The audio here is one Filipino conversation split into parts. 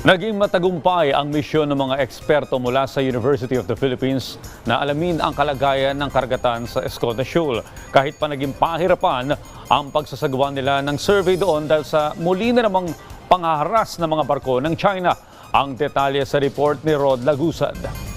Naging matagumpay ang misyon ng mga eksperto mula sa University of the Philippines na alamin ang kalagayan ng karagatan sa Escoda Shoal. Kahit pa naging pahirapan ang pagsasagawa nila ng survey doon dahil sa muli na namang pangaharas ng mga barko ng China. Ang detalye sa report ni Rod Lagusad.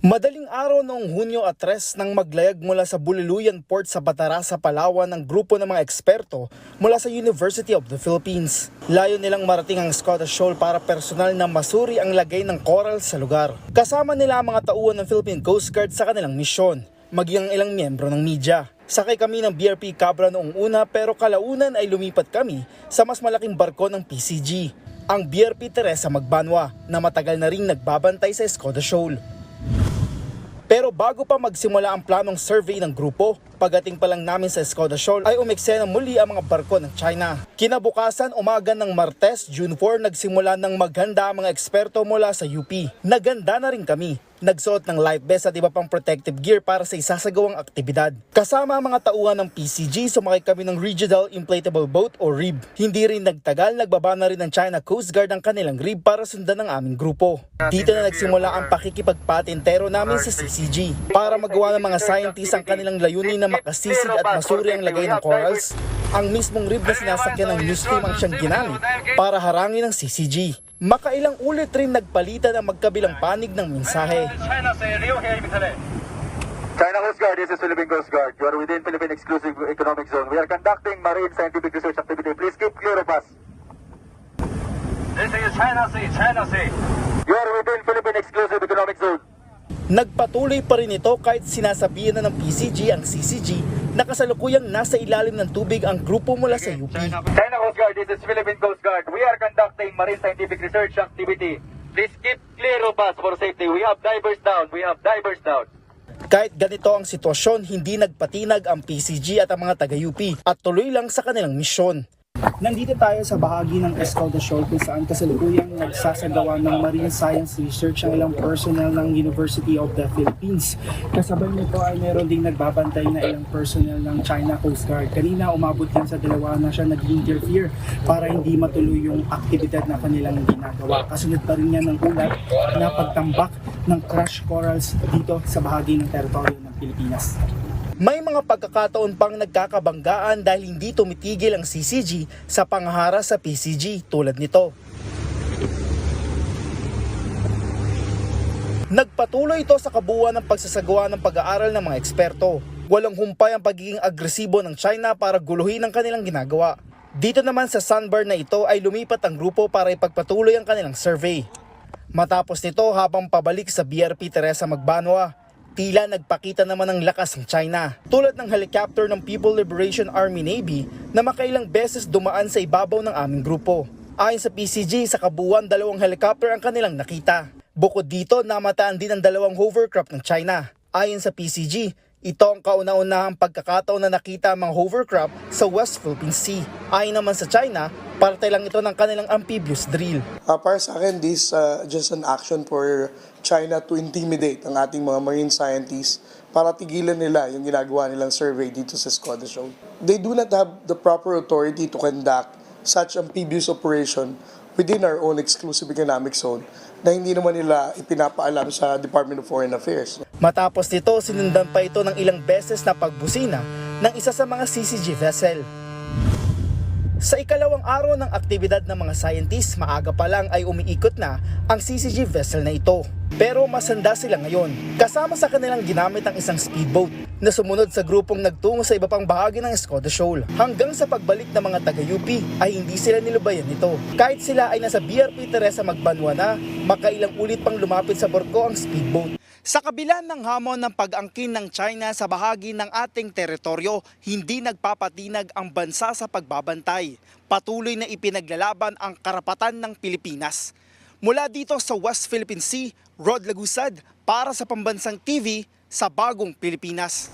Madaling araw noong Hunyo at 3 nang maglayag mula sa Bululuyan Port sa Batarasa, Palawan ng grupo ng mga eksperto mula sa University of the Philippines. Layo nilang marating ang Scottish Shoal para personal na masuri ang lagay ng coral sa lugar. Kasama nila ang mga tauhan ng Philippine Coast Guard sa kanilang misyon, maging ang ilang miyembro ng media. Sakay kami ng BRP Cabra noong una pero kalaunan ay lumipat kami sa mas malaking barko ng PCG, ang BRP Teresa Magbanwa na matagal na ring nagbabantay sa Escoda Shoal. Pero bago pa magsimula ang planong survey ng grupo, pagating pa lang namin sa Escoda Shoal ay umeksena muli ang mga barko ng China. Kinabukasan umaga ng Martes, June 4, nagsimula ng maghanda ang mga eksperto mula sa UP. Naganda na rin kami. Nagsuot ng life vest at iba pang protective gear para sa isasagawang aktibidad. Kasama ang mga tauhan ng PCG, sumakay kami ng Rigidal Inflatable Boat o RIB. Hindi rin nagtagal, nagbaba na rin ng China Coast Guard ang kanilang RIB para sundan ng aming grupo. Dito na nagsimula ang pakikipagpatintero namin sa CCG para magawa ng mga scientists ang kanilang layunin na makasisig at masuri ang lagay ng corals, ang mismong rib na sinasakyan ng news team ang siyang ginamit para harangin ang CCG. Makailang ulit rin nagpalitan ang magkabilang panig ng mensahe. China Coast Guard, this is Philippine Coast Guard. You are within Philippine Exclusive Economic Zone. We are conducting marine scientific research activity. Please keep clear of us. This is China Sea, China Sea. You are within Philippine Exclusive Economic Zone. Nagpatuloy pa rin ito kahit sinasabihan na ng PCG ang CCG na kasalukuyang nasa ilalim ng tubig ang grupo mula sa UP. China Coast Guard, this is Philippine Coast Guard. We are conducting marine scientific research activity. Please keep clear of us for safety. We have divers down. We have divers down. Kahit ganito ang sitwasyon, hindi nagpatinag ang PCG at ang mga taga-UP at tuloy lang sa kanilang misyon. Nandito tayo sa bahagi ng Escoda Shoal kung saan kasalukuyang nagsasagawa ng marine science research ang ilang personnel ng University of the Philippines. Kasabay nito ay meron ding nagbabantay na ilang personnel ng China Coast Guard. Kanina umabot yan sa dalawa na siya nag-interfere para hindi matuloy yung aktibidad na kanilang ginagawa. Kasunod pa rin yan ng ulat na pagtambak ng crash corals dito sa bahagi ng teritoryo ng Pilipinas. May mga pagkakataon pang nagkakabanggaan dahil hindi tumitigil ang CCG sa pangahara sa PCG tulad nito. Nagpatuloy ito sa kabuuan ng pagsasagawa ng pag-aaral ng mga eksperto. Walang humpay ang pagiging agresibo ng China para guluhin ang kanilang ginagawa. Dito naman sa sandbar na ito ay lumipat ang grupo para ipagpatuloy ang kanilang survey. Matapos nito habang pabalik sa BRP Teresa Magbanwa, tila nagpakita naman ng lakas ng China. Tulad ng helicopter ng People Liberation Army Navy na makailang beses dumaan sa ibabaw ng aming grupo. Ayon sa PCG, sa kabuuan dalawang helicopter ang kanilang nakita. Bukod dito, namataan din ang dalawang hovercraft ng China. Ayon sa PCG, ito ang kauna-unahang pagkakataon na nakita ang mga hovercraft sa West Philippine Sea. Ayon naman sa China, parte lang ito ng kanilang amphibious drill. Uh, para sa akin, this uh, just an action for China to intimidate ang ating mga marine scientists para tigilan nila yung ginagawa nilang survey dito sa Skoda Shoal. They do not have the proper authority to conduct such amphibious operation within our own exclusive economic zone na hindi naman nila ipinapaalam sa Department of Foreign Affairs. Matapos nito, sinundan pa ito ng ilang beses na pagbusina ng isa sa mga CCG vessel. Sa ikalawang araw ng aktibidad ng mga scientists, maaga pa lang ay umiikot na ang CCG vessel na ito. Pero masanda sila ngayon. Kasama sa kanilang ginamit ang isang speedboat na sumunod sa grupong nagtungo sa iba pang bahagi ng Escoda Shoal. Hanggang sa pagbalik ng mga taga-UP ay hindi sila nilubayan nito. Kahit sila ay nasa BRP Teresa Magbanwa na, makailang ulit pang lumapit sa barko ang speedboat. Sa kabila ng hamon ng pag-angkin ng China sa bahagi ng ating teritoryo, hindi nagpapatinag ang bansa sa pagbabantay. Patuloy na ipinaglalaban ang karapatan ng Pilipinas. Mula dito sa West Philippine Sea, Rod Lagusad para sa Pambansang TV sa Bagong Pilipinas.